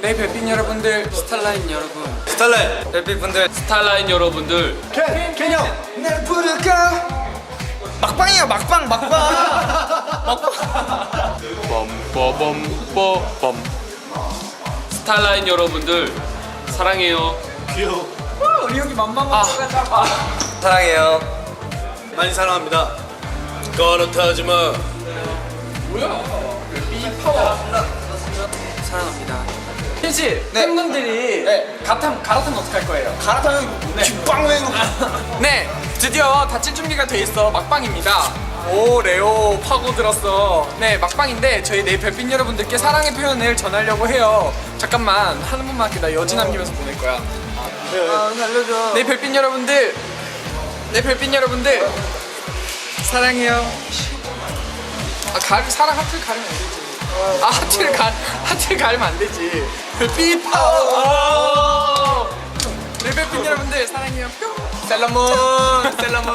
네 별빛 여러분들 스타라인 여러분. 스탈라인! 별빛 분들 스타라인 여러분들. 캔! 캔형! 날 부를까? 막방이야 막방 막방. 빰빠밤빠밤. 스타라인 여러분들 사랑해요. 귀여워. 우리 형이 맘만 사랑해요. 많이 사랑합니다. 걸어타지마. 사랑 씨 팬분들이 갈아타면 갈아타면 어떡할 거예요? 갈아타면 뒷방 내고 네, 드디어 다칠 준비가 돼 있어 막방입니다. 오 레오 파고 들었어. 네 막방인데 저희 내 별빛 여러분들께 사랑의 표현을 전하려고 해요. 잠깐만 한 할게 나 여지 남기면서 보낼 거야. 아 살려줘 내 별빛 여러분들, 내 별빛 여러분들 사랑해요. 아 가, 사랑 하트를 가리면 안 되지. 아 하트를 가 하트를 가리면 안 되지. 파워. 내 별빛 여러분들 사랑해요. 뿅. 셀러문 셀러문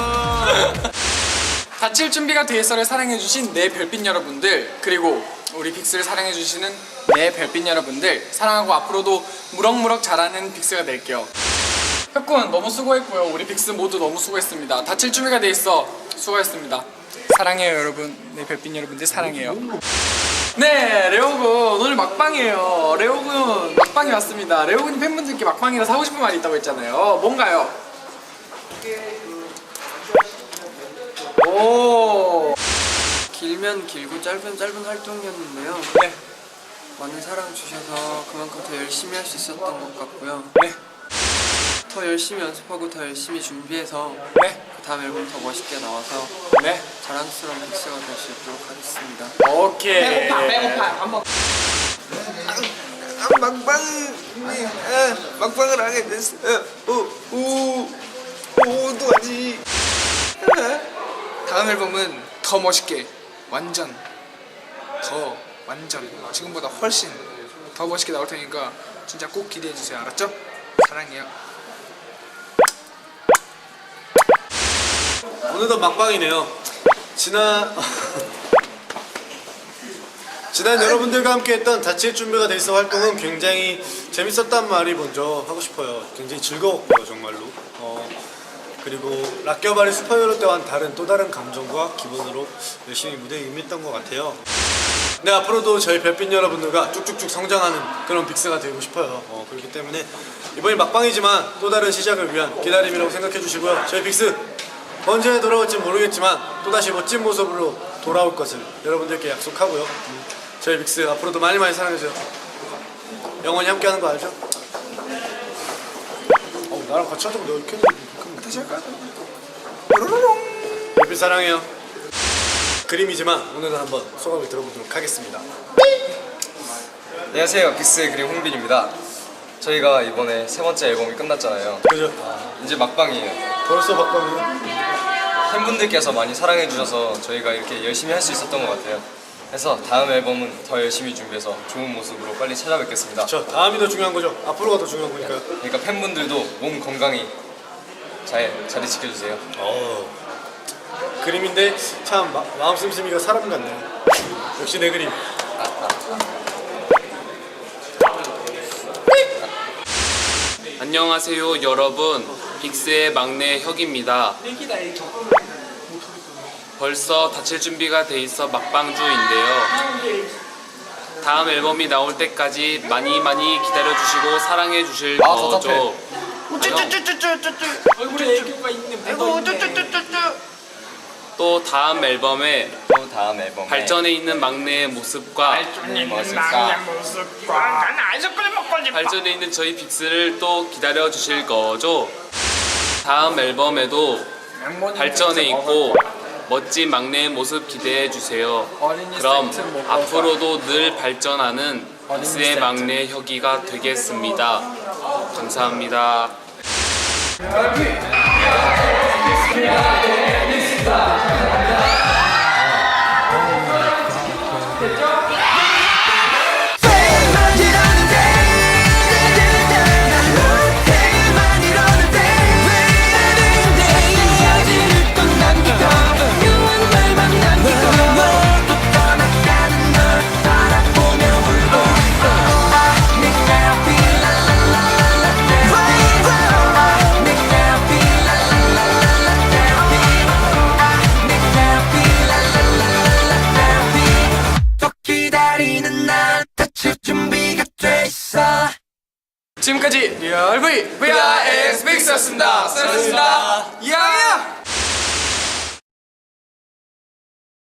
다칠 준비가 돼 있어를 사랑해주신 내 별빛 여러분들 그리고 우리 빅스를 사랑해주시는 내 별빛 여러분들 사랑하고 앞으로도 무럭무럭 자라는 빅스가 될게요 혁군 너무 수고했고요 우리 빅스 모두 너무 수고했습니다 다칠 준비가 돼 있어 수고했습니다 사랑해요 여러분 내 별빛 여러분들 사랑해요 네 레오군 오늘 막방이에요 레오군 막방이 왔습니다 레오군이 팬분들께 막방이라 사고 싶은 말이 있다고 했잖아요 뭔가요? 오 길면 길고 짧으면 짧은 활동이었는데요. 네. 많은 사랑 주셔서 그만큼 더 열심히 할 수 있었던 것 같고요. 네. 더 열심히 연습하고 더 열심히 준비해서 네. 그 다음 앨범 더 멋있게 나와서 네. 자랑스러운 빅스가 될 수 있도록 하겠습니다. 오케이. 배고파, 배고파. 한번. 아, 막방을 아, 막방을 하게 됐어 오오오 또하지 다음 앨범은 더 멋있게, 완전, 더 완전 지금보다 훨씬 더 멋있게 나올 테니까 진짜 꼭 기대해 주세요. 알았죠? 사랑해요. 오늘도 막방이네요 지난 지난 여러분들과 함께했던 다칠 준비가 돼 있어 활동은 굉장히 재밌었단 말이 먼저 하고 싶어요. 굉장히 즐거웠고요 정말로. 어, 그리고 락겨바리 슈퍼히어로 때와는 다른 또 다른 감정과 기분으로 열심히 무대에 임했던 것 같아요. 네 앞으로도 저희 별빛 여러분들과 쭉쭉쭉 성장하는 그런 빅스가 되고 싶어요. 어, 그렇기 때문에 이번이 막방이지만 또 다른 시작을 위한 기다림이라고 생각해 주시고요. 저희 빅스 언제 돌아올지 모르겠지만 또다시 멋진 모습으로 돌아올 것을 여러분들께 약속하고요. 음, 저희 빅스 앞으로도 많이 많이 사랑해주세요. 영원히 함께하는 거 알죠? 어, 나랑 같이 하자고 내가 이렇게 했는데 다시 할까? 별빛 사랑해요. 그림이지만 오늘은 한번 소감을 들어보도록 하겠습니다. 안녕하세요 빅스 그리고 홍빈입니다 저희가 이번에 세 번째 앨범이 끝났잖아요 그죠? 이제 막방이에요 벌써 바꿔면 팬분들께서 많이 사랑해 주셔서 저희가 이렇게 열심히 할 수 있었던 것 같아요 그래서 다음 앨범은 더 열심히 준비해서 좋은 모습으로 빨리 찾아뵙겠습니다 저 다음이 더 중요한 거죠. 앞으로가 더 중요한 거니까요. 그러니까 팬분들도 몸 건강히 잘 자리 지켜주세요 어. 그림인데 참 마, 마음 씀씀이가 사람 같네. 역시 내 그림. 안녕하세요 여러분 빅스의 막내 혁입니다 벌써 다칠 준비가 돼 있어 막방주인데요. 다음 앨범이 나올 때까지 많이 많이 기다려 주시고 사랑해 주실 아, 거죠. 얼굴에 애교가 있는 멤버 있네. 또 다음 앨범에 또 다음 앨범에 발전해 있는 막내의 모습과 발전해 있는 저희 빅스를 또 기다려 주실 거죠. 다음 앨범에도 발전해 있고 멋진 막내의 모습 기대해 주세요. 그럼. 앞으로도 늘 발전하는 세트. 막내 혁이가 되겠습니다. 감사합니다. 지금까지 리얼 V VRX 빅스였습니다. 수고하셨습니다. 이야!